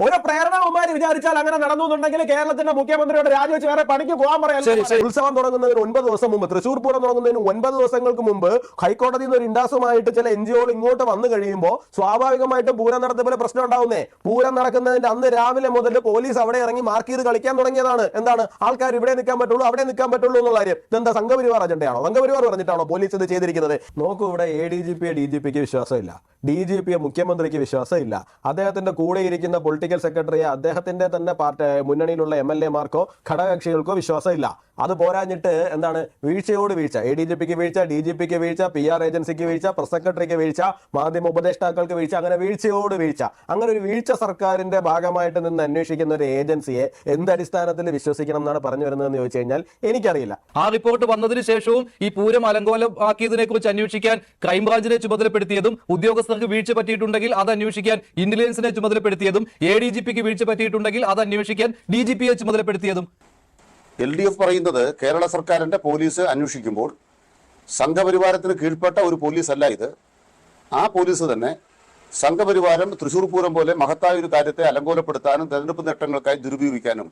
ഒരു പ്രേരണമാര് വിചാരിച്ചാൽ അങ്ങനെ നടന്നു എന്നുണ്ടെങ്കിൽ കേരളത്തിന്റെ മുഖ്യമന്ത്രിയോട് രാജിവെച്ച് വേറെ പണിക്ക് പോകാൻ പറയാൻ ഉത്സവം തുടങ്ങുന്നതിന് ഒൻപത് ദിവസം മുമ്പ് തൃശ്ശൂർ പൂരം തുടങ്ങുന്നതിന് ഒൻപത് ദിവസങ്ങൾക്ക് മുമ്പ് ഹൈക്കോടതിയിൽ നിന്ന് ഒരു ഇൻഡാസുമായിട്ട് ചില എൻ ജിഒകൾ ഇങ്ങോട്ട് വന്നു കഴിയുമ്പോൾ സ്വാഭാവികമായിട്ടും പൂരം നടത്തുമ്പോൾ പ്രശ്നം ഉണ്ടാവുന്നേ. പൂരം നടക്കുന്നതിന്റെ അന്ന് രാവിലെ മുതൽ പോലീസ് അവിടെ ഇറങ്ങി മാർക്ക് ചെയ്ത് കളിക്കാൻ തുടങ്ങിയതാണ്. എന്താണ്? ആൾക്കാർ ഇവിടെ നിൽക്കാൻ പറ്റുള്ളൂ അവിടെ നിൽക്കാൻ പറ്റുള്ളൂ എന്നുള്ള കാര്യം. ഇതെന്താ സംഘപരിവാർ അജണ്ടയാണോ? സംഘപരിവാർ പറഞ്ഞിട്ടാണോ പോലീസ് ഇത് ചെയ്തിരിക്കുന്നത്? നോക്കൂ ഇവിടെ എ ഡി ജി പിയെ ഡി ജി പിക്ക് വിശ്വാസമില്ല. ഡി ജി പിയെ മുഖ്യമന്ത്രിക്ക് വിശ്വാസമില്ല. അദ്ദേഹത്തിന്റെ കൂടെ ഇരിക്കുന്ന പൊളിറ്റിക്കൽ സെക്രട്ടറിയെ അദ്ദേഹത്തിന്റെ തന്നെ പാർട്ടി മുന്നണിയിലുള്ള എം എൽ എമാർക്കോ ഘടകകക്ഷികൾക്കോ വിശ്വാസമില്ല. അത് പോരാഞ്ഞിട്ട് എന്താണ്? വീഴ്ചയോട് വീഴ്ച. എ ഡി ജി പിക്ക് വീഴ്ച ഡി ജി പിക്ക് വീഴ്ച പി ആർ ഏജൻസിക്ക് വീഴ്ച പ്രസ് സെക്രട്ടറിക്ക് വീഴ്ച മാധ്യമ ഉപദേഷ്ടാക്കൾക്ക് വീഴ്ച അങ്ങനെ വീഴ്ചയോട് വീഴ്ച. അങ്ങനെ ഒരു വീഴ്ച സർക്കാരിന്റെ ഭാഗമായിട്ട് നിന്ന് അന്വേഷിക്കുന്ന ഒരു ഏജൻസിയെ എന്ത് അടിസ്ഥാനത്തിൽ വിശ്വസിക്കണം എന്നാണ് പറഞ്ഞു വരുന്നതെന്ന് ചോദിച്ചു കഴിഞ്ഞാൽ എനിക്കറിയില്ല. ആ റിപ്പോർട്ട് വന്നതിന് ശേഷവും ഈ പൂരം അലങ്കോലമാക്കിയതിനെ കുറിച്ച് അന്വേഷിക്കാൻ ക്രൈംബ്രാഞ്ചിനെ ചുമതലപ്പെടുത്തിയതും ഉദ്യോഗസ്ഥർക്ക് വീഴ്ച പറ്റിയിട്ടുണ്ടെങ്കിൽ അത് അന്വേഷിക്കാൻ ഇന്റലിജൻസിനെ ചുമതലപ്പെടുത്തിയതും എ ഡി ജി പിക്ക് വീഴ്ച പറ്റിയിട്ടുണ്ടെങ്കിൽ അത് അന്വേഷിക്കാൻ ഡി ജി പിയെ ചുമതലപ്പെടുത്തിയതും എൽ ഡി എഫ് പറയുന്നത് കേരള സർക്കാരിന്റെ പോലീസ് അന്വേഷിക്കുമ്പോൾ സംഘപരിവാരത്തിന് കീഴ്പ്പെട്ട ഒരു പോലീസ് അല്ല ഇത്. ആ പോലീസ് തന്നെ സംഘപരിവാരം തൃശൂർ പൂരം പോലെ മഹത്തായ ഒരു കാര്യത്തെ അലങ്കോലപ്പെടുത്താനും തെരഞ്ഞെടുപ്പ് നേട്ടങ്ങൾക്കായി ദുരുപയോഗിക്കാനും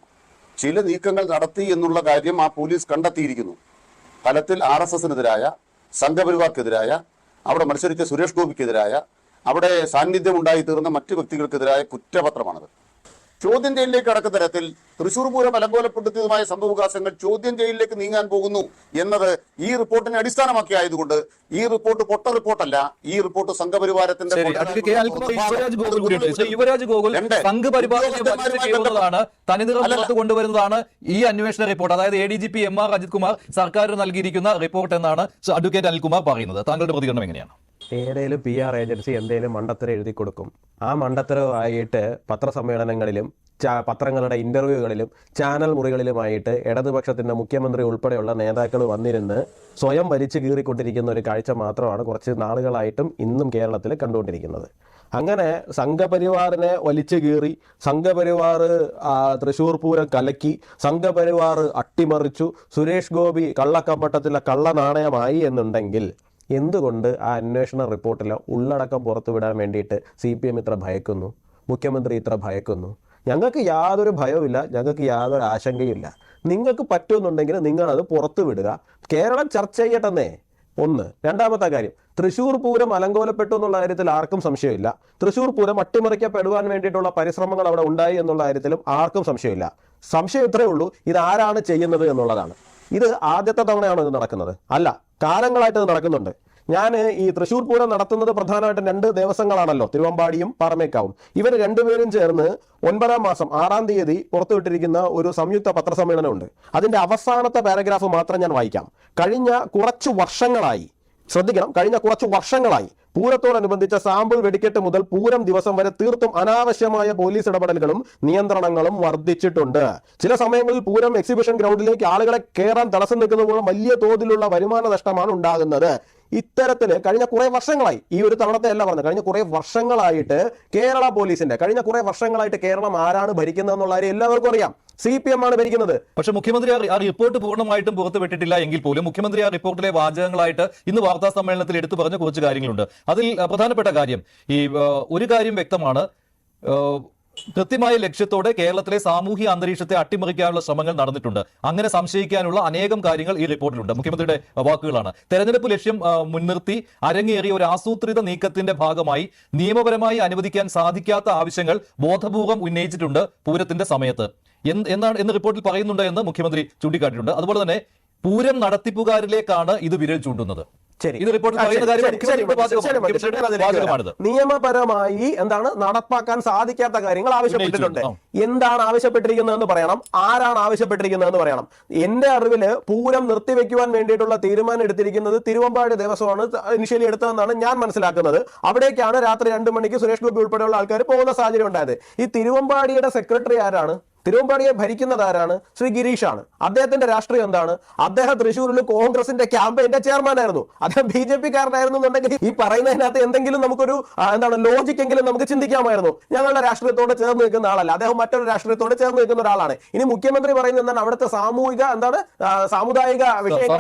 ചില നീക്കങ്ങൾ നടത്തി എന്നുള്ള കാര്യം ആ പോലീസ് കണ്ടെത്തിയിരിക്കുന്നു. ഫലത്തിൽ ആർ എസ് എസിനെതിരായ സംഘപരിവാർക്കെതിരായ അവിടെ മത്സരിച്ച സുരേഷ് ഗോപിക്കെതിരായ അവിടെ സാന്നിധ്യം ഉണ്ടായി തീർന്ന മറ്റു വ്യക്തികൾക്കെതിരായ കുറ്റപത്രമാണത്. ചോദ്യം ചെയ്യലിലേക്ക് കടക്കുന്ന തരത്തിൽ തൃശൂർ പൂരം അലങ്കോലപ്പെടുത്തിയതുമായ സംഭവവികാസങ്ങൾ ചോദ്യം ചെയ്യലിലേക്ക് നീങ്ങാൻ പോകുന്നു എന്നത് ഈ റിപ്പോർട്ടിനെ അടിസ്ഥാനമാക്കി ആയതുകൊണ്ട് ഈ റിപ്പോർട്ട് പൊട്ട റിപ്പോർട്ടല്ല ഈ റിപ്പോർട്ട് സംഘപരിവാരത്തിന്റെ യുവരാജ് ഗോകുൽ കൊണ്ടുവരുന്നതാണ് ഈ അന്വേഷണ റിപ്പോർട്ട്. അതായത് A D G P M R Ajith Kumar സർക്കാർ നൽകിയിരിക്കുന്ന റിപ്പോർട്ട് എന്നാണ് അഡ്വക്കേറ്റ് അനിൽകുമാർ പറയുന്നത്. താങ്കളുടെ പ്രതികരണം എങ്ങനെയാണ്? ഏതേലും പി ആർ ഏജൻസി എന്തേലും മണ്ടത്തരം എഴുതി കൊടുക്കും. ആ മണ്ടത്തരമായിട്ട് പത്രസമ്മേളനങ്ങളിലും പത്രങ്ങളുടെ ഇന്റർവ്യൂകളിലും ചാനൽ മുറികളിലുമായിട്ട് ഇടതുപക്ഷത്തിന്റെ മുഖ്യമന്ത്രി ഉൾപ്പെടെയുള്ള നേതാക്കൾ വന്നിരുന്ന് സ്വയം വലിച്ചു കീറിക്കൊണ്ടിരിക്കുന്ന ഒരു കാഴ്ച മാത്രമാണ് കുറച്ച് നാളുകളായിട്ടും ഇന്നും കേരളത്തിൽ കണ്ടുകൊണ്ടിരിക്കുന്നത്. അങ്ങനെ സംഘപരിവാറിനെ വലിച്ചു കീറി സംഘപരിവാർ തൃശൂർ പൂരം കലക്കി സംഘപരിവാർ അട്ടിമറിച്ചു സുരേഷ് ഗോപി കള്ളക്കമ്പട്ടത്തിലെ കള്ളനാണയമായി എന്നുണ്ടെങ്കിൽ എന്തുകൊണ്ട് ആ അന്വേഷണ റിപ്പോർട്ടിലെ ഉള്ളടക്കം പുറത്തുവിടാൻ വേണ്ടിയിട്ട് സി പി എം ഇത്ര ഭയക്കുന്നു? മുഖ്യമന്ത്രി ഇത്ര ഭയക്കുന്നു? ഞങ്ങൾക്ക് യാതൊരു ഭയവുമില്ല ഞങ്ങൾക്ക് യാതൊരു ആശങ്കയുമില്ല. നിങ്ങൾക്ക് പറ്റുമെന്നുണ്ടെങ്കിൽ നിങ്ങളത് പുറത്തു വിടുക കേരളം ചർച്ച ചെയ്യട്ടെന്നേ. ഒന്ന്. രണ്ടാമത്തെ കാര്യം. തൃശൂർ പൂരം അലങ്കോലപ്പെട്ടു എന്നുള്ള കാര്യത്തിൽ ആർക്കും സംശയമില്ല. തൃശൂർ പൂരം അട്ടിമറിക്കപ്പെടുവാൻ വേണ്ടിയിട്ടുള്ള പരിശ്രമങ്ങൾ അവിടെ ഉണ്ടായി എന്നുള്ള കാര്യത്തിലും ആർക്കും സംശയമില്ല. സംശയം ഇത്രയേ ഉള്ളൂ. ഇത് ആരാണ് ചെയ്യുന്നത് എന്നുള്ളതാണ്. ഇത് ആദ്യത്തെ തവണയാണോ ഇത് നടക്കുന്നത്. അല്ല കാലങ്ങളായിട്ട് ഇത് നടക്കുന്നുണ്ട്. ഞാൻ ഈ തൃശ്ശൂർ പൂരം നടത്തുന്നത് പ്രധാനമായിട്ടും രണ്ട് ദിവസങ്ങളാണല്ലോ. തിരുവമ്പാടിയും പാറമേക്കാവും. ഇവർ രണ്ടുപേരും ചേർന്ന് ഒൻപതാം മാസം ആറാം തീയതി പുറത്തുവിട്ടിരിക്കുന്ന ഒരു സംയുക്ത പത്രസമ്മേളനമുണ്ട്. അതിന്റെ അവസാനത്തെ പാരഗ്രാഫ് മാത്രം ഞാൻ വായിക്കാം. കഴിഞ്ഞ കുറച്ച് വർഷങ്ങളായി ശ്രദ്ധിക്കണം. കഴിഞ്ഞ കുറച്ച് വർഷങ്ങളായി പൂരത്തോടനുബന്ധിച്ച സാമ്പിൾ വെടിക്കെട്ട് മുതൽ പൂരം ദിവസം വരെ തീർത്തും അനാവശ്യമായ പോലീസ് ഇടപെടലുകളും നിയന്ത്രണങ്ങളും വർദ്ധിച്ചിട്ടുണ്ട്. ചില സമയങ്ങളിൽ പൂരം എക്സിബിഷൻ ഗ്രൗണ്ടിലേക്ക് ആളുകളെ കയറാൻ തടസ്സം നിൽക്കുന്നത് പോലും വലിയ തോതിലുള്ള വരുമാന നഷ്ടമാണ് ഉണ്ടാകുന്നത്. ഇത്തരത്തിൽ കഴിഞ്ഞ കുറെ വർഷങ്ങളായി ഈ ഒരു തവണത്തെ അല്ല പറഞ്ഞത് കഴിഞ്ഞ കുറെ വർഷങ്ങളായിട്ട് കേരള പോലീസിന്റെ കഴിഞ്ഞ കുറെ വർഷങ്ങളായിട്ട് കേരളം ആരാണ് ഭരിക്കുന്നത് എന്നുള്ള കാര്യം എല്ലാവർക്കും അറിയാം. സി പി എം ആണ് ഭരിക്കുന്നത്. പക്ഷെ മുഖ്യമന്ത്രി ആ റിപ്പോർട്ട് പൂർണമായിട്ടും പുറത്തുവിട്ടിട്ടില്ല എങ്കിൽ പോലും മുഖ്യമന്ത്രി ആ റിപ്പോർട്ടിലെ വാചകങ്ങളായിട്ട് ഇന്ന് വാർത്താ സമ്മേളനത്തിൽ എടുത്തു പറഞ്ഞ കുറച്ച് കാര്യങ്ങളുണ്ട്. അതിൽ പ്രധാനപ്പെട്ട കാര്യം ഈ ഒരു കാര്യം വ്യക്തമാണ്. കൃത്യമായ ലക്ഷ്യത്തോടെ കേരളത്തിലെ സാമൂഹ്യ അന്തരീക്ഷത്തെ അട്ടിമറിക്കാനുള്ള ശ്രമങ്ങൾ നടന്നിട്ടുണ്ട്. അങ്ങനെ സംശയിക്കാനുള്ള അനേകം കാര്യങ്ങൾ ഈ റിപ്പോർട്ടിലുണ്ട്. മുഖ്യമന്ത്രിയുടെ വാക്കുകളാണ്. തെരഞ്ഞെടുപ്പ് ലക്ഷ്യം മുൻനിർത്തി അരങ്ങേറിയ ഒരു ആസൂത്രിത നീക്കത്തിന്റെ ഭാഗമായി നിയമപരമായി അനുവദിക്കാൻ സാധിക്കാത്ത ആവശ്യങ്ങൾ ബോധപൂർവം ഉന്നയിച്ചിട്ടുണ്ട് പൂരത്തിന്റെ സമയത്ത്. എന്ത് എന്നാണ് എന്ന് റിപ്പോർട്ടിൽ പറയുന്നുണ്ട് എന്ന് മുഖ്യമന്ത്രി ചൂണ്ടിക്കാട്ടിയിട്ടുണ്ട്. അതുപോലെ തന്നെ പൂരം നടത്തിപ്പുകാരിലേക്കാണ് ഇത് വിരൽ ചൂണ്ടുന്നത്. നിയമപരമായി എന്താണ് നടപ്പാക്കാൻ സാധിക്കാത്ത കാര്യങ്ങൾ ആവശ്യപ്പെട്ടിട്ടുണ്ട്. എന്താണ് ആവശ്യപ്പെട്ടിരിക്കുന്നതെന്ന് പറയണം. ആരാണ് ആവശ്യപ്പെട്ടിരിക്കുന്നതെന്ന് പറയണം. എന്റെ അറിവിൽ പൂരം നിർത്തിവെക്കുവാൻ വേണ്ടിയിട്ടുള്ള തീരുമാനം എടുത്തിരിക്കുന്നത് തിരുവമ്പാടി ദേവസ്വമാണ് ഇനിഷ്യലി എടുത്തതെന്നാണ് ഞാൻ മനസ്സിലാക്കുന്നത്. അവിടേക്കാണ് രാത്രി രണ്ട് മണിക്ക് സുരേഷ് ഗോപി ഉൾപ്പെടെയുള്ള ആൾക്കാർ പോകുന്ന സാഹചര്യം ഉണ്ടായത്. ഈ തിരുവമ്പാടിയുടെ സെക്രട്ടറി ആരാണ്? തിരുവമ്പാടിയെ ഭരിക്കുന്നത് ആരാണ്? ശ്രീ ആണ് അദ്ദേഹത്തിന്റെ രാഷ്ട്രീയം എന്താണ്? അദ്ദേഹം തൃശ്ശൂരിൽ കോൺഗ്രസിന്റെ ക്യാമ്പയിന്റെ ചെയർമാൻ ആയിരുന്നു. അദ്ദേഹം ബി ജെ പി കാരനായിരുന്നു എന്നുണ്ടെങ്കിൽ ഈ പറയുന്നതിനകത്ത് എന്തെങ്കിലും നമുക്കൊരു എന്താണ് ലോജിക് എങ്കിലും നമുക്ക് ചിന്തിക്കാമായിരുന്നു. ഞങ്ങളുടെ രാഷ്ട്രീയത്തോട് ചേർന്ന് നിൽക്കുന്ന ആളല്ല. അദ്ദേഹം മറ്റൊരു രാഷ്ട്രീയത്തോട് ചേർന്ന് നിൽക്കുന്ന ഒരാളാണ്. ഇനി മുഖ്യമന്ത്രി പറയുന്നത് എന്താണ്? അവിടുത്തെ സാമൂഹിക എന്താണ് സാമുദായിക വിഷയങ്ങൾ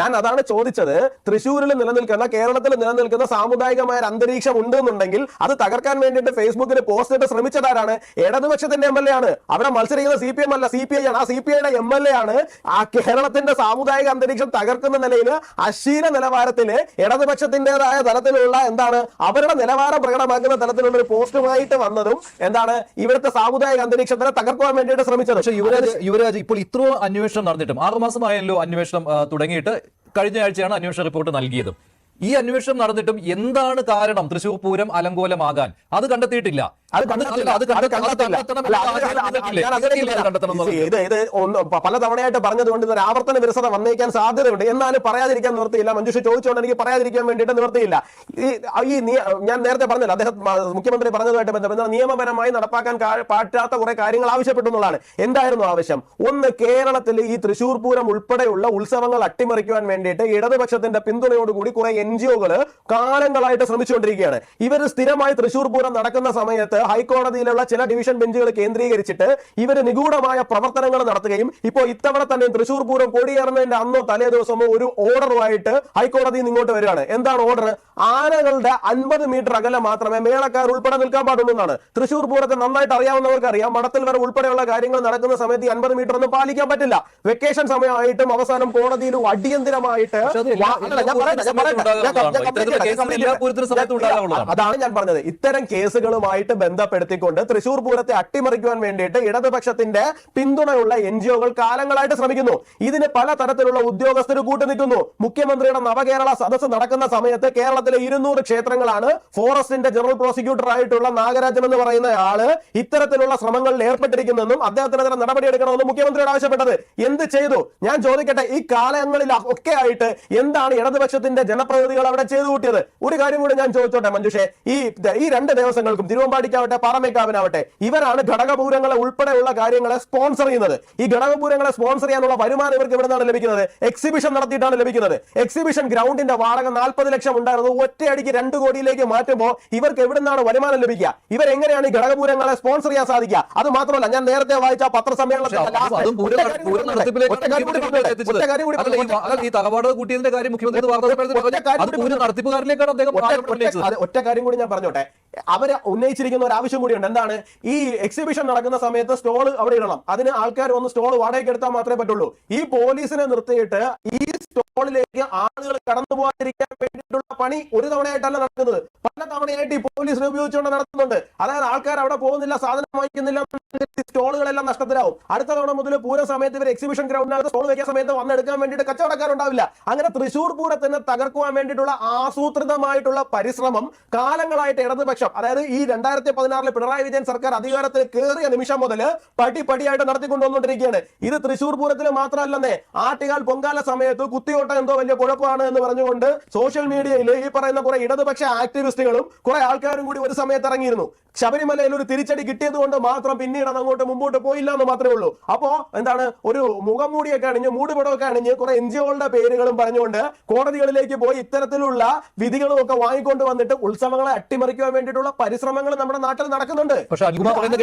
ഞാൻ അതാണ് ചോദിച്ചത്. തൃശ്ശൂരിൽ നിലനിൽക്കുന്ന കേരളത്തിൽ നിലനിൽക്കുന്ന സാമുദായികമായ ഒരു അന്തരീക്ഷം ഉണ്ട് എന്നുണ്ടെങ്കിൽ അത് തകർക്കാൻ വേണ്ടിയിട്ട് ഫേസ്ബുക്കിൽ പോസ്റ്റ് ഇട്ട് ശ്രമിച്ചതാരാണ്? ഇടതുപക്ഷത്തിന്റെ എം എൽ എ ആണ്. അവിടെ മത്സരിക്കുന്ന സി പി എം അല്ല സി പി ഐ ആണ്. ആ സി പി ഐയുടെ എം എൽ എ ആണ് ആ കേരളത്തിന്റെ സാമുദായിക അന്തരീക്ഷം തകർക്കുന്ന നിലയിൽ അശ്ലീല നിലവാരത്തിൽ ഇടതുപക്ഷത്തിന്റേതായ തലത്തിലുള്ള എന്താണ് അവരുടെ നിലവാരം പ്രകടമാക്കുന്ന തലത്തിലുള്ള ഒരു പോസ്റ്റുമായിട്ട് വന്നതും എന്താണ് ഇവിടുത്തെ സാമുദായിക അന്തരീക്ഷത്തിനെ തകർക്കുവാൻ വേണ്ടിയിട്ട് ശ്രമിച്ചത്. പക്ഷേ യുവരാജ് യുവരാജ് ഇപ്പോൾ ഇത്രയും അന്വേഷണം നടന്നിട്ടും ആറുമാസമായല്ലോ അന്വേഷണം തുടങ്ങിയിട്ട് കഴിഞ്ഞ ആഴ്ചയാണ് അന്വേഷണ റിപ്പോർട്ട് നൽകിയതും. ഈ അന്വേഷണം നടന്നിട്ടും എന്താണ് കാരണം? തൃശൂർ പൂരം അലങ്കോലമാകാൻ. അത് കണ്ടെത്തിയിട്ടില്ല. അത് ഇത് ഇത് ഒന്ന് പ- പല തവണയായിട്ട് പറഞ്ഞത് കൊണ്ട് ഇതൊരു ആവർത്തന വിരസത വന്നേക്കാൻ സാധ്യതയുണ്ട്. എന്നാലും പറയാതിരിക്കാൻ നിവൃത്തിയില്ല. മഞ്ജുഷ ചോദിച്ചുകൊണ്ട് എനിക്ക് പറയാതിരിക്കാൻ വേണ്ടിയിട്ട് നിവൃത്തിയില്ല. ഈ ഞാൻ നേരത്തെ പറഞ്ഞല്ലോ. അദ്ദേഹം മുഖ്യമന്ത്രി പറഞ്ഞതുമായിട്ട് ബന്ധപ്പെട്ട് നിയമപരമായി നടപ്പാക്കാൻ പാറ്റാത്ത പറ്റാത്ത കുറെ കാര്യങ്ങൾ ആവശ്യപ്പെട്ടു എന്നുള്ളതാണ്. എന്തായിരുന്നു ആവശ്യം? ഒന്ന് കേരളത്തിൽ ഈ തൃശൂർ പൂരം ഉൾപ്പെടെയുള്ള ഉത്സവങ്ങൾ അട്ടിമറിക്കുവാൻ വേണ്ടിയിട്ട് ഇടതുപക്ഷത്തിന്റെ പിന്തുണയോടുകൂടി കുറെ എൻ ജി ഒകൾ കാലങ്ങളായിട്ട് ശ്രമിച്ചുകൊണ്ടിരിക്കുകയാണ്. ഇവർ സ്ഥിരമായി തൃശൂർ പൂരം നടക്കുന്ന സമയത്ത് ഹൈക്കോടതിയിലുള്ള ചില ഡിവിഷൻ ബെഞ്ചുകൾ കേന്ദ്രീകരിച്ചിട്ട് ഇവർ നിഗൂഢമായ പ്രവർത്തനങ്ങൾ നടത്തുകയും ഇപ്പോൾ ഇത്തവണ തന്നെ തൃശൂർ പൂരം കൊടിയേറുന്നതിന്റെ അന്നോ തലേ ദിവസമോ ഒരു ഓർഡറുമായിട്ട് ഹൈക്കോടതിയിൽ നിന്ന് ഇങ്ങോട്ട് വരികയാണ്. എന്താണ് ഓർഡർ? ആനകളുടെ അൻപത് മീറ്റർ അകലെ മാത്രമേ മേളക്കാർ ഉൾപ്പെടെ നിൽക്കാൻ പാടുള്ളൂ എന്നാണ് തൃശൂർ പൂരത്തെ നന്നായിട്ട് അറിയാവുന്നവർക്ക് അറിയാം മടത്തിൽ വരെ ഉൾപ്പെടെയുള്ള കാര്യങ്ങൾ നടക്കുന്ന സമയത്ത് അൻപത് മീറ്റർ ഒന്നും പാലിക്കാൻ പറ്റില്ല. വെക്കേഷൻ സമയമായിട്ടും അവസാനം കോടതിയിൽ അടിയന്തിരമായിട്ട്. അതാണ് ഞാൻ പറഞ്ഞത്. ഇത്തരം കേസുകളുമായിട്ട് ബന്ധപ്പെടുത്തിക്കൊണ്ട് തൃശൂർ പൂരത്തെ അട്ടിമറിക്കുവാൻ വേണ്ടിയിട്ട് ഇടതുപക്ഷത്തിന്റെ പിന്തുണയുള്ള എൻ ജി ഒകൾ കാലങ്ങളായിട്ട് ശ്രമിക്കുന്നു. ഇതിന് പല തരത്തിലുള്ള ഉദ്യോഗസ്ഥർ കൂട്ടു നിൽക്കുന്നു മുഖ്യമന്ത്രിയുടെ നവകേരള സദസ്സ് നടക്കുന്ന സമയത്ത് കേരളത്തിലെ ഇരുന്നൂറ് ക്ഷേത്രങ്ങളാണ് ഫോറസ്റ്റിന്റെ ജനറൽ പ്രോസിക്യൂട്ടർ ആയിട്ടുള്ള നാഗരാജൻ എന്ന് പറയുന്ന ആൾ ഇത്തരത്തിലുള്ള ശ്രമങ്ങളിൽ ഏർപ്പെട്ടിരിക്കുന്നെന്നും അദ്ദേഹത്തിനെതിരെ നടപടിയെടുക്കണമെന്നും മുഖ്യമന്ത്രിയോട് ആവശ്യപ്പെട്ടത്. എന്ത് ചെയ്തു? ഞാൻ ചോദിക്കട്ടെ ഈ കാലങ്ങളിൽ ഒക്കെ ആയിട്ട് എന്താണ് ഇടതുപക്ഷത്തിന്റെ ജനപ്രതിനിധികൾ അവിടെ ചെയ്തു കൂട്ടിയത്? ഒരു കാര്യം കൂടി ഞാൻ ചോദിച്ചോട്ടെ മഞ്ജുഷേ. ഈ ഈ രണ്ട് ദിവസങ്ങൾക്കും തിരുവമ്പാടിക്കാവട്ടെ പാറമേക്കാവിനാവട്ടെ ഇവരാണ് ഘടകപൂരങ്ങളെ ഉൾപ്പെടെയുള്ള കാര്യങ്ങളെ സ്പോൺസർ ചെയ്യുന്നത്. ഈ ഘടകപൂരങ്ങളെ സ്പോൺസർ ചെയ്യാനുള്ള വരുമാനം ഇവർക്ക് ഇവിടെ നിന്നാണ് ലഭിക്കുന്നത്? എക്സിബിഷൻ നടത്തിയിട്ടാണ് ലഭിക്കുന്നത്. എക്സിബിഷൻ ഗ്രൗണ്ടിന്റെ വാടക നാൽപ്പത് ലക്ഷം ഉണ്ടായിരുന്നു. ഒറ്റയടിക്ക് രണ്ട് കോടിയിലേക്ക് മാറ്റുമ്പോൾ ഇവർക്ക് എവിടെ നിന്നാണ് വരുമാനം ലഭിക്കുക? ഇവരെങ്ങനെയാണ് ഈ ഘടകപൂരങ്ങളെ സ്പോൺസർ ചെയ്യാൻ സാധിക്കുക? അത് മാത്രമല്ല ഞാൻ നേരത്തെ വായിച്ച പത്രസമ്മേളനത്തിൽ ഒറ്റ കാര്യം കൂടി ഞാൻ പറഞ്ഞോട്ടെ. അവരെ ഉന്നയിച്ചിരിക്കുന്ന ഒരു ആവശ്യം കൂടിയുണ്ട്. എന്താണ്? ഈ എക്സിബിഷൻ നടക്കുന്ന സമയത്ത് സ്റ്റോൾ അവിടെ ഇടണം. അതിന് ആൾക്കാർ വന്ന് സ്റ്റോൾ വാടകയ്ക്ക് എടുത്താൽ മാത്രമേ പറ്റുള്ളൂ. ഈ പോലീസിനെ നിർത്തിയിട്ട് ഈ സ്റ്റോളിലേക്ക് ആളുകൾ കടന്നു പോകാതിരിക്കാൻ വേണ്ടിയിട്ടുള്ള പണി ഒരു തവണയായിട്ടല്ല നടക്കുന്നത്. പല തവണയായിട്ട് ഈ പോലീസിനെ ഉപയോഗിച്ചുകൊണ്ട് നടത്തുന്നുണ്ട്. അതായത് ആൾക്കാർ അവിടെ പോകുന്നില്ല സാധനം വാങ്ങിക്കുന്നില്ല സ്റ്റോളുകളെല്ലാം നഷ്ടത്തിലാവും. അടുത്ത തവണ മുതൽ പൂര സമയത്ത് ഇവർ എക്സിബിഷൻ ഗ്രൗണ്ടിനകത്ത് സ്റ്റോൾ വെക്കാൻ സമയത്ത് വന്നെടുക്കാൻ വേണ്ടിയിട്ട് കച്ചവടക്കാരുണ്ടാവില്ല. അങ്ങനെ തൃശൂർ പൂരത്തിനെ തകർക്കുവാൻ വേണ്ടിയിട്ടുള്ള ആസൂത്രിതമായിട്ടുള്ള പരിശ്രമം കാലങ്ങളായിട്ട് ഇടതുപക്ഷം അതായത് ഈ രണ്ടായിരത്തി പതിനാറിൽ പിണറായി വിജയൻ സർക്കാർ അധികാരത്തിൽ കയറിയ നിമിഷം മുതൽ പടി പടിയായിട്ട് നടത്തിക്കൊണ്ടുവന്നുകൊണ്ടിരിക്കുകയാണ്. ഇത് തൃശൂർ പൂരത്തിൽ മാത്രമല്ലെന്നേ ആറ്റുകാൽ പൊങ്കാല സമയത്ത് കുത്തിയോട്ടം എന്തോ വലിയ കുഴപ്പമാണ് എന്ന് പറഞ്ഞുകൊണ്ട് സോഷ്യൽ മീഡിയയിൽ ഈ പറയുന്ന കുറെ ഇടതുപക്ഷ ആക്ടിവിസ്റ്റുകളും കുറെ ആൾക്കാരും കൂടി ഒരു സമയത്ത് ഇറങ്ങിയിരുന്നു. ശബരിമലയിൽ ഒരു തിരിച്ചടി കിട്ടിയത് കൊണ്ട് മാത്രം പിന്നീട് അത് അങ്ങോട്ട് മുമ്പോട്ട് പോയില്ല എന്ന് മാത്രമേ ഉള്ളൂ. അപ്പോ എന്താണ്? ഒരു മുഖം മൂടിയൊക്കെ അണിഞ്ഞ് മൂടുപടമൊക്കെ അണിഞ്ഞ് കുറെ എൻ ജി ഒകളുടെ പേരുകളും പറഞ്ഞുകൊണ്ട് കോടതികളിലേക്ക് പോയി ഇത്തരത്തിലുള്ള വിധികളും ഒക്കെ വാങ്ങിക്കൊണ്ട് വന്നിട്ട് ഉത്സവങ്ങളെ അട്ടിമറിക്കാൻ വേണ്ടിയിട്ടുള്ള പരിശ്രമങ്ങൾ നമ്മുടെ നാട്ടിൽ നടക്കുന്നുണ്ട്. പക്ഷേ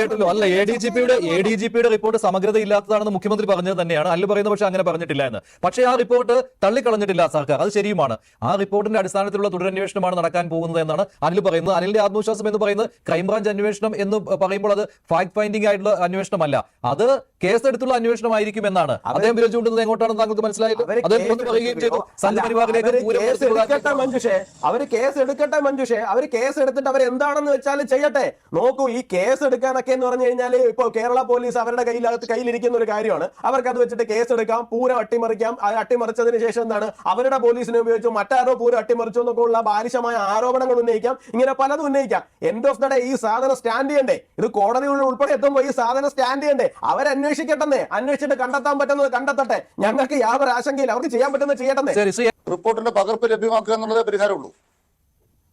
കേട്ടല്ലോ. അല്ല എ ഡി ജി പിയുടെ എ ഡി ജി പിയുടെ റിപ്പോർട്ട് സമഗ്രത ഇല്ലാത്തതാണെന്ന് മുഖ്യമന്ത്രി പറഞ്ഞത് തന്നെയാണ്. അല്ല പറയുന്നത് പക്ഷേ അങ്ങനെ പറഞ്ഞിട്ടില്ല എന്ന്. പക്ഷേ ആ റിപ്പോർട്ട് തള്ളിക്കളഞ്ഞിട്ടില്ല സർക്കാർ. അത് ശരിയുമാണ്. ആ റിപ്പോർട്ടിന്റെ അടിസ്ഥാനത്തിലുള്ള തുടരന്വേഷണമാണ് നടക്കാൻ പോകുന്നത് എന്നാണ് അനിൽ പറയുന്നത്. അനിലിന്റെ ആത്മവിശ്വാസം എന്ന് പറയുന്നത് ക്രൈംബ്രാഞ്ച് അന്വേഷണം എന്ന് പറയുമ്പോൾ അത് ഫാക്ട് ഫൈൻഡിംഗ് ആയിട്ടുള്ള അന്വേഷണമല്ല. അത് കേസെടുത്തുള്ള അന്വേഷണമായിരിക്കും എന്നാണ്. അദ്ദേഹം വിരച്ചുകൊണ്ടുന്നത് എങ്ങോട്ടാണ് താങ്കൾക്ക് മനസ്സിലായത് അവർ അദ്ദേഹം കേസ് ഒന്ന് പറയുകയും ചെയ്തു. അല്ല, സംഘപരിവാറിലേക്ക് അവർ കേസ് എടുക്കട്ടെ മഞ്ജുഷേ. അവർ കേസ് എടുക്കട്ടെ മഞ്ജുഷേ. അവർ കേസ് എടുത്തിട്ട് അവർ എന്താണെന്ന് വെച്ചാൽ ചെയ്യട്ടെ. നോക്കൂ ഈ കേസ് എടുക്കാനൊക്കെ എന്ന് പറഞ്ഞു കഴിഞ്ഞാൽ ഇപ്പൊ കേരള പോലീസ് അവരുടെ കയ്യിലകത്ത് കയ്യിലിരിക്കുന്ന ഒരു കാര്യമാണ്. അവർക്ക് അത് വെച്ചിട്ട് കേസ് എടുക്കാം പൂരം അട്ടിമറിക്കാം. അട്ടിമറിച്ചതിന് ശേഷം എന്താണ്? അവരുടെ പോലീസിനെ ഉപയോഗിച്ചു മറ്റാരോ പൂരം അട്ടിമറിച്ചു എന്നൊക്കെ ഉള്ള ബാലിശമായ ആരോപണങ്ങൾ ഉന്നയിക്കാം. ഇങ്ങനെ പലതും ഉന്നയിക്കാം. എൻഡ് ഓഫ് ദ ഡേ ഈ സാധനം സ്റ്റാൻഡ് ചെയ്യണ്ടേ? ഇത് കോടതി ഉൾപ്പെടെ എത്തുമ്പോൾ ഈ സാധനം സ്റ്റാൻഡ് ചെയ്യണ്ടേ? അവരന്വേഷിക്കട്ടെ അന്വേഷിച്ചിട്ട് കണ്ടെത്താൻ പറ്റുന്നത് കണ്ടെത്തട്ടെ. ഞങ്ങൾക്ക് യാതൊരു ആശങ്കയില്ല. അവർക്ക് ചെയ്യാൻ പറ്റുന്നത് ചെയ്യട്ടെ റിപ്പോർട്ടിന്റെ പകർപ്പ് ലഭ്യമാക്കുക എന്നുള്ളതേ പരിഹാരമുള്ളൂ.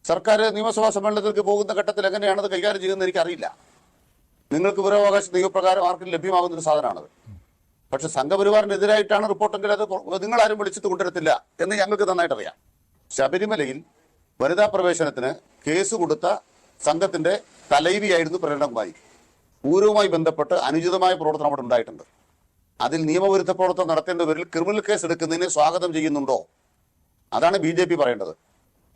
സർക്കാർ നിയമസഭാ സമ്മേളനത്തിലേക്ക് പോകുന്ന ഘട്ടത്തിൽ എങ്ങനെയാണ് അത് കൈകാര്യം ചെയ്യുന്നത് എനിക്കറിയില്ല. നിങ്ങൾക്ക് വിവരാവകാശ നിയമപ്രകാരം ആർക്കും ലഭ്യമാകുന്ന ഒരു സാധനമാണത്. പക്ഷെ സംഘപരിവാറിനെതിരായിട്ടാണ് റിപ്പോർട്ടെങ്കിൽ അത് നിങ്ങൾ ആരും വിളിച്ചിട്ട് കൊണ്ടുവരത്തില്ല എന്ന് ഞങ്ങൾക്ക് നന്നായിട്ട് അറിയാം ശബരിമലയിൽ വനിതാ പ്രവേശനത്തിന് കേസ് കൊടുത്ത സംഘത്തിന്റെ തലൈവിയായിരുന്നു പ്രേരണകുമാരി പൂരവുമായി ബന്ധപ്പെട്ട് അനുചിതമായ പ്രവർത്തനം അവിടെ ഉണ്ടായിട്ടുണ്ട്. അതിൽ നിയമവിരുദ്ധ പ്രവർത്തനം നടത്തേണ്ട പേരിൽ ക്രിമിനൽ കേസ് എടുക്കുന്നതിനെ സ്വാഗതം ചെയ്യുന്നുണ്ടോ? അതാണ് ബി ജെ പി പറയേണ്ടത്.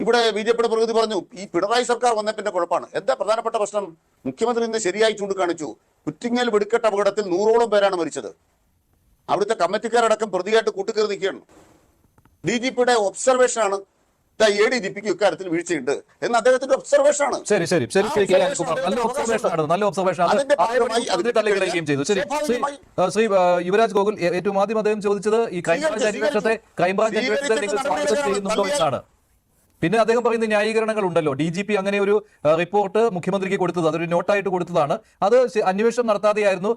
ഇവിടെ ബി ജെ പിയുടെ പ്രകൃതി പറഞ്ഞു ഈ പിണറായി സർക്കാർ വന്ന പിന്നെ കുഴപ്പമാണ്. എന്താ പ്രധാനപ്പെട്ട പ്രശ്നം? മുഖ്യമന്ത്രി ഇന്ന് ശരിയായി ചൂണ്ടിക്കാണിച്ചു. കുറ്റിങ്ങൽ വെടിക്കെട്ട് അപകടത്തിൽ നൂറോളം പേരാണ് മരിച്ചത്. അവിടുത്തെ കമ്മിറ്റിക്കാരടക്കം പ്രതിയായിട്ട് കൂട്ടുകയറി നിൽക്കുകയാണ്. ഡി ജി പിയുടെ ഒബ്സർവേഷൻ ആണ് എ ഡി ജി പിക്ക് ഇക്കാര്യത്തിൽ വീഴ്ചയുണ്ട് എന്ന് അദ്ദേഹത്തിന്റെ ഒബ്സർവേഷൻ ആണ് ശരി ശരി ശരി നല്ല ഒബ്സർവേഷൻ ആണ് നല്ല ഒബ്സർവേഷൻ തള്ളിക്കളയുകയും ചെയ്തു. ശരി ശ്രീ യുവരാജ് ഗോകുൽ ഏറ്റവും ആദ്യം അദ്ദേഹം ചോദിച്ചത് ഈ ക്രൈംബ്രാഞ്ച് അന്വേഷണത്തെ ക്രൈംബ്രാഞ്ച് അന്വേഷണത്തെ നിങ്ങൾ സ്വീകരിച്ചിട്ട് സ്വാഗതം ചെയ്യുന്നുണ്ടോ എന്നാണ്. പിന്നെ അദ്ദേഹം പറയുന്ന ന്യായീകരണങ്ങൾ ഉണ്ടല്ലോ ഡി ജി പി അങ്ങനെ ഒരു റിപ്പോർട്ട് മുഖ്യമന്ത്രിക്ക് കൊടുത്തത് അതൊരു നോട്ടായിട്ട് കൊടുത്തതാണ്. അത് അന്വേഷണം നടത്താതെയായിരുന്നു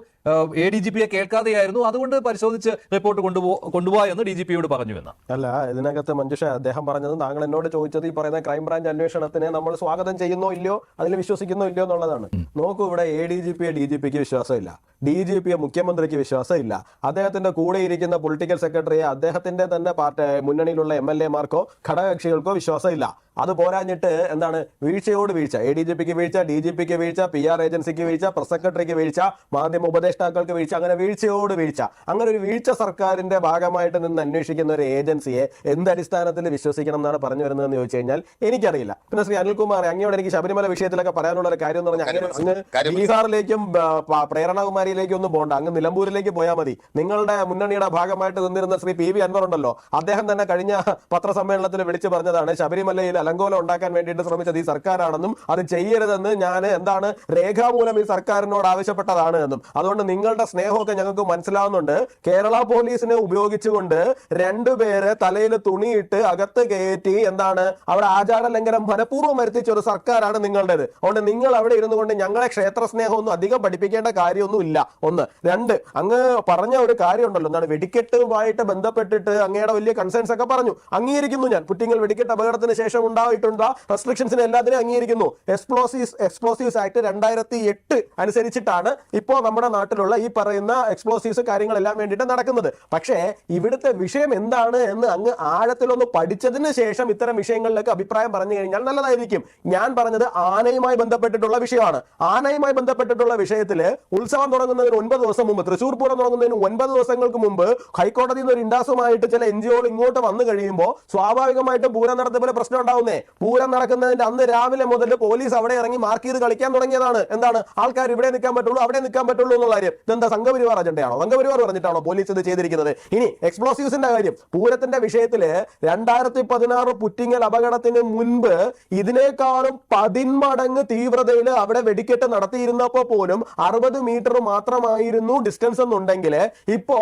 എ ഡി ജി പിയെ കേൾക്കാതെയായിരുന്നു. അതുകൊണ്ട് പരിശോധിച്ച് റിപ്പോർട്ട് കൊണ്ടുപോ കൊണ്ടുപോവാ എന്ന് ഡി ജി പിയോട് പറഞ്ഞു എന്ന്. അല്ല ഇതിനകത്ത് മഞ്ജുഷ അദ്ദേഹം പറഞ്ഞത് താങ്കൾ എന്നോട് ചോദിച്ചത് ഈ പറയുന്ന ക്രൈംബ്രാഞ്ച് അന്വേഷണത്തിനെ നമ്മൾ സ്വാഗതം ചെയ്യുന്നോ ഇല്ലയോ അതിൽ വിശ്വസിക്കുന്നോ ഇല്ലയോ എന്നുള്ളതാണ്. നോക്കൂ ഇവിടെ എ ഡി ജി പിയെ ഡി ജി പിക്ക് വിശ്വാസമില്ല. ഡി ജി പിയെ മുഖ്യമന്ത്രിക്ക് വിശ്വാസമില്ല. അദ്ദേഹത്തിന്റെ കൂടെ ഇരിക്കുന്ന പൊളിറ്റിക്കൽ സെക്രട്ടറിയെ അദ്ദേഹത്തിന്റെ തന്നെ പാർട്ടി മുന്നണിയിലുള്ള എം എൽ എമാർക്കോ ഘടകകക്ഷികൾക്കോ വിശ്വാസമില്ല അത് പോരാഞ്ഞിട്ട് എന്താണ് വീഴ്ചയോട് വീഴ്ച. എ ഡി ജി പിക്ക് വീഴ്ച ഡി ജി പിക്ക് വീഴ്ച പി ആർ ഏജൻസിക്ക് വീഴ്ച പ്രസ് സെക്രട്ടറിക്ക് വീഴ്ച മാധ്യമ ഉപദേഷ്ടാക്കൾക്ക് വീഴ്ച അങ്ങനെ വീഴ്ചയോട് വീഴ്ച. അങ്ങനെ ഒരു വീഴ്ച സർക്കാരിന്റെ ഭാഗമായിട്ട് നിന്ന് അന്വേഷിക്കുന്ന ഒരു ഏജൻസിയെ എന്ത് അടിസ്ഥാനത്തിൽ വിശ്വസിക്കണം എന്നാണ് പറഞ്ഞു വരുന്നതെന്ന് ചോദിച്ചു കഴിഞ്ഞാൽ എനിക്കറിയില്ല. പിന്നെ ശ്രീ അനിൽകുമാർ അങ്ങയോട് എനിക്ക് ശബരിമല വിഷയത്തിലൊക്കെ പറയാനുള്ള ഒരു കാര്യം എന്ന് പറഞ്ഞാൽ അങ്ങ് ബീഹാറിലേക്കും പ്രേരണകുമാരിയിലേക്കും ഒന്നും പോകണ്ട അങ്ങ് നിലമ്പൂരിലേക്ക് പോയാൽ മതി. നിങ്ങളുടെ മുന്നണിയുടെ ഭാഗമായിട്ട് നിന്നിരുന്ന ശ്രീ പി വി അൻവർ ഉണ്ടല്ലോ. അദ്ദേഹം തന്നെ കഴിഞ്ഞ പത്രസമ്മേളനത്തിൽ വിളിച്ചു പറഞ്ഞതാണ് ശബരിമലയിൽ അലങ്കോലം ഉണ്ടാക്കാൻ വേണ്ടിയിട്ട് ശ്രമിച്ചത് ഈ സർക്കാരാണെന്നും അത് ചെയ്യരുതെന്ന് ഞാൻ എന്താണ് രേഖാമൂലം ഈ സർക്കാരിനോട് ആവശ്യപ്പെട്ടതാണ് എന്നും. അതുകൊണ്ട് നിങ്ങളുടെ സ്നേഹമൊക്കെ ഞങ്ങൾക്ക് മനസ്സിലാവുന്നുണ്ട്. കേരള പോലീസിനെ ഉപയോഗിച്ചുകൊണ്ട് രണ്ടുപേരെ തലയിൽ തുണിയിട്ട് അകത്ത് കയറ്റി എന്താണ് അവിടെ ആചാര ലംഘനം മനഃപൂർവം വരുത്തിച്ച ഒരു സർക്കാരാണ് നിങ്ങളുടേത്. അതുകൊണ്ട് നിങ്ങൾ അവിടെ ഇരുന്നു കൊണ്ട് ഞങ്ങളെ ക്ഷേത്ര സ്നേഹമൊന്നും അധികം പഠിപ്പിക്കേണ്ട കാര്യമൊന്നും ഇല്ല. ഒന്ന്. രണ്ട്. അങ്ങ് പറഞ്ഞ ഒരു കാര്യമുണ്ടല്ലോ. എന്താണ് വെടിക്കെട്ടുമായിട്ട് ബന്ധപ്പെട്ടിട്ട് അങ്ങയുടെ വലിയ കൺസേൺസ് ഒക്കെ പറഞ്ഞു. അംഗീകരിക്കുന്നു ഞാൻ. പുറ്റിങ്ങൽ വെടിക്കെട്ട് അപകടത്തിന് ശേഷം ഉണ്ടായിട്ടുള്ള റെസ്ട്രിക്ഷൻസിനെ എല്ലാത്തിനും അംഗീകരിക്കുന്നു. എക്സ്പ്ലോസീവ്സ് എക്സ്പ്ലോസീവ്സ് ആക്ട് രണ്ടായിരത്തി എട്ട് അനുസരിച്ചിട്ടാണ് ഇപ്പോൾ നമ്മുടെ നാട്ടിലുള്ള ഈ പറയുന്ന എക്സ്പ്ലോസീവ്സ് കാര്യങ്ങളെല്ലാം വേണ്ടിയിട്ട് നടക്കുന്നത്. പക്ഷേ ഇവിടുത്തെ വിഷയം എന്താണ് എന്ന് അങ്ങ് ആഴത്തിലൊന്ന് പഠിച്ചതിന് ശേഷം ഇത്തരം വിഷയങ്ങളിലേക്ക് അഭിപ്രായം പറഞ്ഞു കഴിഞ്ഞാൽ നല്ലതായിരിക്കും. ഞാൻ പറഞ്ഞത് ആനയുമായി ബന്ധപ്പെട്ടിട്ടുള്ള വിഷയമാണ്. ആനയുമായി ബന്ധപ്പെട്ടിട്ടുള്ള വിഷയത്തിൽ ഉത്സവം തുടങ്ങുന്നതിന് ഒൻപത് ദിവസം മുമ്പ് തൃശ്ശൂർ പൂരം തുടങ്ങുന്നതിന് ഒൻപത് ദിവസങ്ങൾക്ക് മുമ്പ് ഹൈക്കോടതിയിൽ നിന്ന് ഒരു ഇൻഡാസുമായിട്ട് ചില എൻ ജിഒകൾ ഇങ്ങോട്ട് വന്നു കഴിയുമ്പോൾ സ്വാഭാവികമായിട്ടും പൂരം നടത്തുമ്പോൾ പ്രശ്നം ഉണ്ടാവുന്നേ പൂരം നടക്കുന്നതിന്റെ അന്ന് രാവിലെ മുതൽ പോലീസ് അവിടെ ഇറങ്ങി മാർക്ക് ചെയ്ത് കളിക്കാൻ തുടങ്ങിയതാണ്. എന്താണ്? ആൾക്കാർ ഇവിടെ നിൽക്കാൻ പറ്റുള്ളൂ അവിടെ നിൽക്കാൻ പറ്റുള്ളൂ എന്നുള്ള കാര്യം. ഇതെന്താ സംഘപരിവാർ അജണ്ടയാണോ? സംഘപരിവാർ പറഞ്ഞിട്ടാണോ പോലീസ് ഇത് ചെയ്തിരിക്കുന്നത്? ഇനി എക്സ്പ്ലോസീവ്സിന്റെ കാര്യം. പൂരത്തിന്റെ വിഷയത്തിൽ രണ്ടായിരത്തി പതിനാറ് പുറ്റിങ്ങൽ അപകടത്തിന് മുൻപ് ഇതിനേക്കാളും പതിന്മടങ്ങ് തീവ്രതയിൽ അവിടെ വെടിക്കെട്ട് നടത്തിയിരുന്നപ്പോ പോലും അറുപത് മീറ്റർ മാത്രമായിരുന്നു ഡിസ്റ്റൻസ് എന്നുണ്ടെങ്കിൽ ഇപ്പോ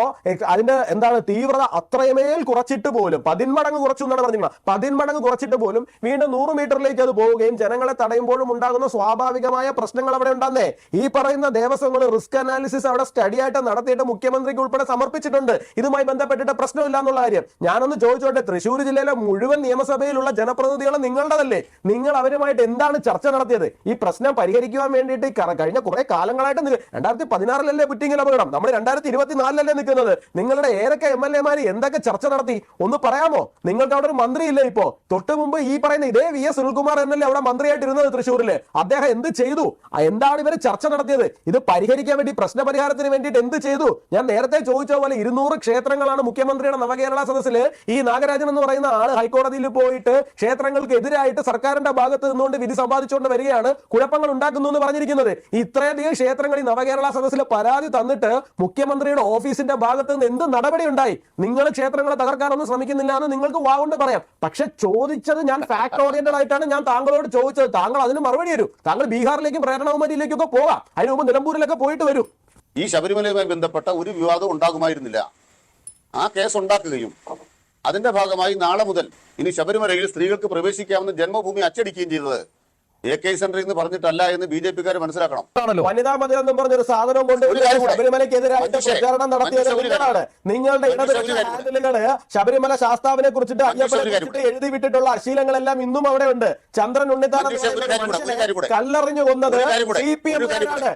അതിന്റെ എന്താണ് തീവ്രത അത്രമേൽ കുറച്ചിട്ട് പോലും പതിന്മടങ്ങ് കുറച്ചു എന്നാണ് പറഞ്ഞിട്ടുള്ളത്. പതിന്മടങ്ങ് കുറച്ചിട്ട് പോലും വീണ്ടും നൂറ് മീറ്ററിലേക്ക് അത് പോവുകയും ജനങ്ങളെ തടയുമ്പോഴും ഉണ്ടാകുന്ന സ്വാഭാവികമായ പ്രശ്നങ്ങൾ അവിടെ ഉണ്ടെന്നേ. ഈ പറയുന്ന ദേവസ്വങ്ങൾ റിസ്ക് അനാലിസിസ് അവിടെ സ്റ്റഡി ആയിട്ട് നടത്തിയിട്ട് മുഖ്യമന്ത്രിക്ക് ഉൾപ്പെടെ സമർപ്പിച്ചിട്ടുണ്ട്. ഇതുമായി ബന്ധപ്പെട്ടിട്ട് പ്രശ്നമില്ല എന്നുള്ള കാര്യം. ഞാനൊന്ന് ചോദിച്ചോട്ടെ തൃശ്ശൂർ ജില്ലയിലെ മുഴുവൻ നിയമസഭയിലുള്ള ജനപ്രതിനിധികൾ നിങ്ങളുടേതല്ലേ? നിങ്ങൾ അവരുമായിട്ട് എന്താണ് ചർച്ച നടത്തിയത്? ഈ പ്രശ്നം പരിഹരിക്കുവാൻ വേണ്ടിയിട്ട് കഴിഞ്ഞ കുറെ കാലങ്ങളായിട്ട് രണ്ടായിരത്തി പതിനാറിലല്ലേ പുറ്റിങ്ങൽ അപകടം? നമ്മൾ രണ്ടായിരത്തി ഇരുപത്തിനാലിലല്ലേ നിൽക്കുന്നത്. നിങ്ങളുടെ ഏതൊക്കെ എം എൽ എമാര് എന്തൊക്കെ ചർച്ച നടത്തി? ഒന്ന് പറയാമോ? നിങ്ങൾക്ക് അവിടെ ഒരു മന്ത്രി ഇല്ല ഇപ്പോ? തൊട്ട് മുമ്പ് ഈ പറയുന്ന ഇതേ വി എസ് സുനിൽകുമാർ എന്നല്ലേ അവിടെ മന്ത്രിയായിട്ടിരുന്നത് തൃശ്ശൂരിൽ അദ്ദേഹം എന്ത് ചെയ്തു? എന്താണ് ഇവർ ചർച്ച നടത്തിയത്? ഇത് പരിഹരിക്കാൻ വേണ്ടി പ്രശ്ന പരിഹാരത്തിന് വേണ്ടിയിട്ട് എന്ത് ചെയ്തു? ഞാൻ നേരത്തെ ചോദിച്ച പോലെ ഇരുന്നൂറ് ക്ഷേത്രങ്ങളാണ് മുഖ്യമന്ത്രിയുടെ നവകേരള സദസ്സിൽ ഈ നാഗരാജൻ എന്ന് പറയുന്ന ആൾ ഹൈക്കോടതിയിൽ പോയിട്ട് ക്ഷേത്രങ്ങൾക്ക് എതിരായിട്ട് സർക്കാരിന്റെ ഭാഗത്ത് നിന്നുകൊണ്ട് വിധി സമ്പാദിച്ചുകൊണ്ട് വരികയാണ് കുഴപ്പങ്ങൾ ഉണ്ടാക്കുന്നു എന്ന് പറഞ്ഞിരിക്കുന്നത്. ഇത്രയധികം ക്ഷേത്രങ്ങൾ ഈ നവകേരള സദസ്സിൽ പരാതി തന്നിട്ട് മുഖ്യമന്ത്രിയുടെ ഓഫീസിന്റെ ഭാഗത്ത് നിന്ന് എന്ത് നടപടി ഉണ്ടായി? നിങ്ങൾ ക്ഷേത്രങ്ങളെ തകർക്കാനൊന്നും ശ്രമിക്കുന്നില്ല എന്ന് നിങ്ങൾക്ക് വാഗൊണ്ട് പറയാം. പക്ഷെ ചോദിച്ചത് ഞാൻ ഫാക്ട് ഓറിയന്റഡ് ആയിട്ടാണ് ഞാൻ താങ്കളോട് ചോദിച്ചത്. താങ്കൾ അതിന് മറുപടി തരൂ. താങ്കൾ ബീഹാറിലേക്കും പ്രേരണകുമാരിയിലേക്കും ഒക്കെ പോകാം അതിന് മുമ്പ് നിലമ്പൂരിലൊക്കെ പോയിട്ട് വരും. ഈ ശബരിമലയുമായി ബന്ധപ്പെട്ട ഒരു വിവാദവും ഉണ്ടാകുമായിരുന്നില്ല. ആ കേസ് ഉണ്ടാക്കുകയും അതിന്റെ ഭാഗമായി നാളെ മുതൽ ഇനി ശബരിമലയിൽ സ്ത്രീകൾക്ക് പ്രവേശിക്കാമെന്ന് ജന്മഭൂമി അച്ചടിക്കുകയും ചെയ്തത് എ കെ സെന്ററിൽ നിന്ന് പറഞ്ഞിട്ടല്ല എന്ന് ബി ജെ പിക്കാർ മനസ്സിലാക്കണം. ആണല്ലോ. വനിതാ മതിൽ എന്നും പറഞ്ഞൊരു സാധനം കൊണ്ട് ഒരു കാര്യം കൂടെ. ശബരിമലയ്ക്കെതിരായിട്ട് മനുഷ്യ- പ്രചാരണം നടത്തിയത് നിങ്ങളാണ് നിങ്ങളുടെ. ഹാൻഡിലുകൾ ശബരിമല ശാസ്താവിനെ കുറിച്ചിട്ട് അയ്യപ്പനെ എഴുതി വിട്ടിട്ടുള്ള അശീലങ്ങളെല്ലാം ഇന്നും അവിടെ ഉണ്ട്. ചന്ദ്രൻ ഉണ്ണിത്താൻ എന്ന് കല്ലെറിഞ്ഞു കൊന്നത് സി പി കൂടെ.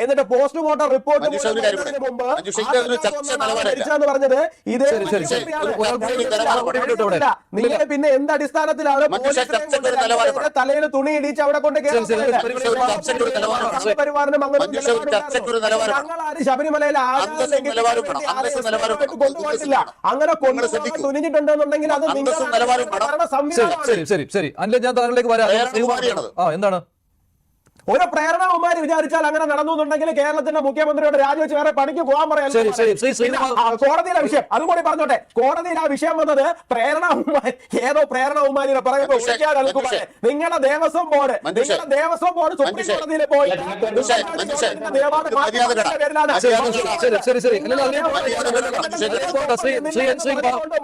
എന്നിട്ട് പോസ്റ്റ്മോർട്ടം റിപ്പോർട്ട് മുമ്പ്. മരിച്ചെന്ന് പറഞ്ഞത് ഇതേ. നിങ്ങൾ പിന്നെ എന്ത് അടിസ്ഥാനത്തിലാണ് തലയിൽ തുണി ഇടിച്ച് അവിടെ കൊണ്ട്. സംഘപരിവാറിനും അങ്ങനെ. ഞങ്ങൾ ആരും ശബരിമലയിൽ. കൊണ്ടുപോയിട്ടില്ല. അങ്ങനെ തുനിഞ്ഞിട്ടുണ്ടെന്നുണ്ടെങ്കിൽ അത് ശരി ശരി ശരി. അല്ല ഞാൻ താങ്കളിലേക്ക് വരാം. ആ എന്താണ്? ഒരു പ്രേരണകുമാരി വിചാരിച്ചാൽ അങ്ങനെ നടന്നു എന്നുണ്ടെങ്കിൽ കേരളത്തിന്റെ മുഖ്യമന്ത്രിയോട് രാജിവെച്ച് വേറെ പണിക്ക് പോകാൻ പറയാൻ കോടതിയിലെ വിഷയം അതും കൂടി പറഞ്ഞോട്ടെ. കോടതിയിലെ ആ വിഷയം വന്നത് പ്രേരണകുമാരി ഏതോ പറയുമ്പോൾ അൽക്കുമാരെ നിങ്ങളുടെ ദേവസ്വം ബോർഡ് നിങ്ങളുടെ ദേവസ്വം ബോർഡ് സുപ്രീം കോടതിയിൽ പോയി.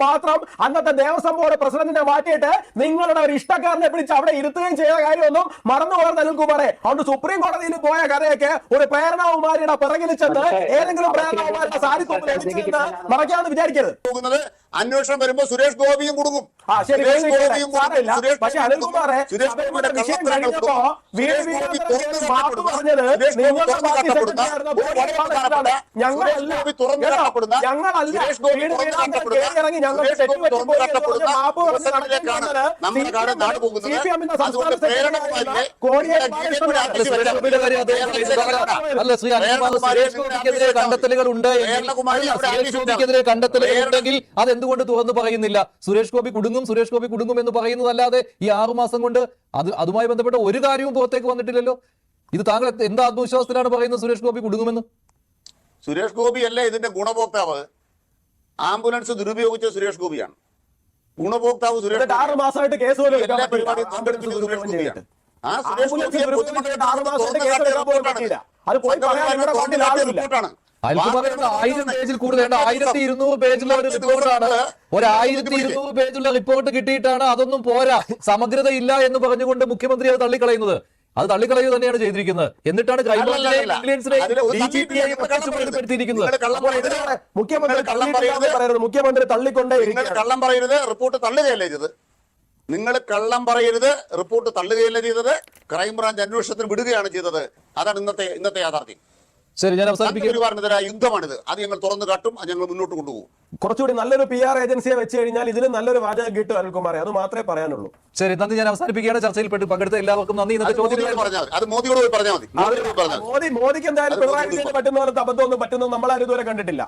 മാത്രം അന്നത്തെ ദേവസ്വം ബോർഡ് പ്രസിഡന്റിനെ മാറ്റിയിട്ട് നിങ്ങളുടെ ഒരു ഇഷ്ടക്കാരനെ പിടിച്ച് അവിടെ ഇരുത്തുകയും ചെയ്ത കാര്യമൊന്നും മറന്നു പോകാൻ അനിൽകുമാറെ. അതുകൊണ്ട് സുപ്രീം കോടതിയിൽ പോയ കഥയൊക്കെ ഒരു പ്രേരണകുമാരിയുടെ പിറകിൽ ചെന്ന് ഏതെങ്കിലും പ്രേരണകുമാരിയുടെ സാരി ഒളിച്ചെന്ന് മറക്കാന്ന് വിചാരിക്കരുത്. പോകുന്നത് അന്വേഷണം വരുമ്പോ സുരേഷ് ഗോപിയും കൊടുക്കും. സുരേഷ് ഗോപിയും നമ്മുടെ നാട് പോകുന്നത്. അതുകൊണ്ട് അല്ല ശ്രീ അനിൽകുമാർ സുരേഷ് ഗോപിക്കെതിരെ കണ്ടെത്തലുകൾ ഉണ്ട് കണ്ടെത്തലുകൾ ഉണ്ടെങ്കിൽ ഉണ്ടെങ്കിൽ അതെന്തുകൊണ്ട് തുറന്നു പറയുന്നില്ല? സുരേഷ് ഗോപി കുടുങ്ങും സുരേഷ് ഗോപി കുടുങ്ങും എന്ന് പറയുന്നതല്ലാതെ ഈ ആറു മാസം കൊണ്ട് അത് അതുമായി ബന്ധപ്പെട്ട ഒരു കാര്യവും പുറത്തേക്ക് വന്നിട്ടില്ലല്ലോ? ഇത് താങ്കൾ എന്ത് ആത്മവിശ്വാസത്തിലാണ് പറയുന്നത് സുരേഷ് ഗോപി കുടുങ്ങുമെന്ന്? സുരേഷ് ഗോപി അല്ലേ ഇതിന്റെ ഗുണഭോക്താവ്? ആംബുലൻസ് ദുരുപയോഗിച്ച സുരേഷ് ഗോപിയാണ്. ഗുണഭോക്താവ് സുരേഷ് ഗോപി ആറ് മാസമായിട്ട് കേസ് സുരേഷ് ഗോപിയാണ്. ആ സുരേഷ് ഗോപിയെ. അത് പോയി പറയാൻ ഇവിടെ തുറന്നു കോടതിയിൽ ആയിരം പേജിൽ കൂടുതൽ ആയിരത്തി ഇരുന്നൂറ് പേജുള്ള ഒരു റിപ്പോർട്ടാണ് ഒരു ആയിരത്തി ഇരുന്നൂറ് പേജുള്ള റിപ്പോർട്ട് കിട്ടിയിട്ടാണ് അതൊന്നും പോരാ. സമഗ്രത ഇല്ല എന്ന് പറഞ്ഞുകൊണ്ട് മുഖ്യമന്ത്രി അത് തള്ളിക്കളയുന്നത്. അത് തള്ളിക്കളയുക തന്നെയാണ് ചെയ്തിരിക്കുന്നത്. എന്നിട്ടാണ്. മുഖ്യമന്ത്രി തള്ളിക്കൊണ്ടേ. കള്ളം പറയരുത്. റിപ്പോർട്ട് തള്ളുകയല്ലേ ചെയ്തത്? നിങ്ങൾ കള്ളം പറയരുത്. റിപ്പോർട്ട് തള്ളുകയല്ല ചെയ്തത്? ക്രൈംബ്രാഞ്ച് അന്വേഷണത്തിന് വിടുകയാണ് ചെയ്തത്. അതാണ് ഇന്നത്തെ ഇന്നത്തെ യാഥാർത്ഥ്യം. ശരി ഞാൻ അവസാനിപ്പിക്കുന്നു യുദ്ധമാണിത്. അത് ഞങ്ങൾ തുറന്നു കാട്ടും അത് ഞങ്ങൾ മുന്നോട്ട് കൊണ്ടുപോകും. കുറച്ചുകൂടി നല്ലൊരു പി ആർ ഏജൻസിയെ വെച്ച് കഴിഞ്ഞാൽ ഇതിലും നല്ലൊരു വാചകം കിട്ടും അനിൽകുമാറെ അത് മാത്രമേ പറയാനുള്ളൂ. ശരി നന്ദി ഞാൻ അവസാനിപ്പിക്കുകയാണ്. ചർച്ചയിൽ പെട്ട് പങ്കെടുത്ത എല്ലാവർക്കും നന്ദി. ഇന്നത്തെ ചോദ്യം അത് മോദിയോട് പോയി പറഞ്ഞാൽ മതി. മോദി മോദിക്ക് എന്തായാലും പിണറായി വിജയന് പറ്റുന്ന പോലത്തെ അബദ്ധമൊന്നും പറ്റുന്നത് നമ്മളാരും ഇതുവരെ കണ്ടിട്ടില്ല.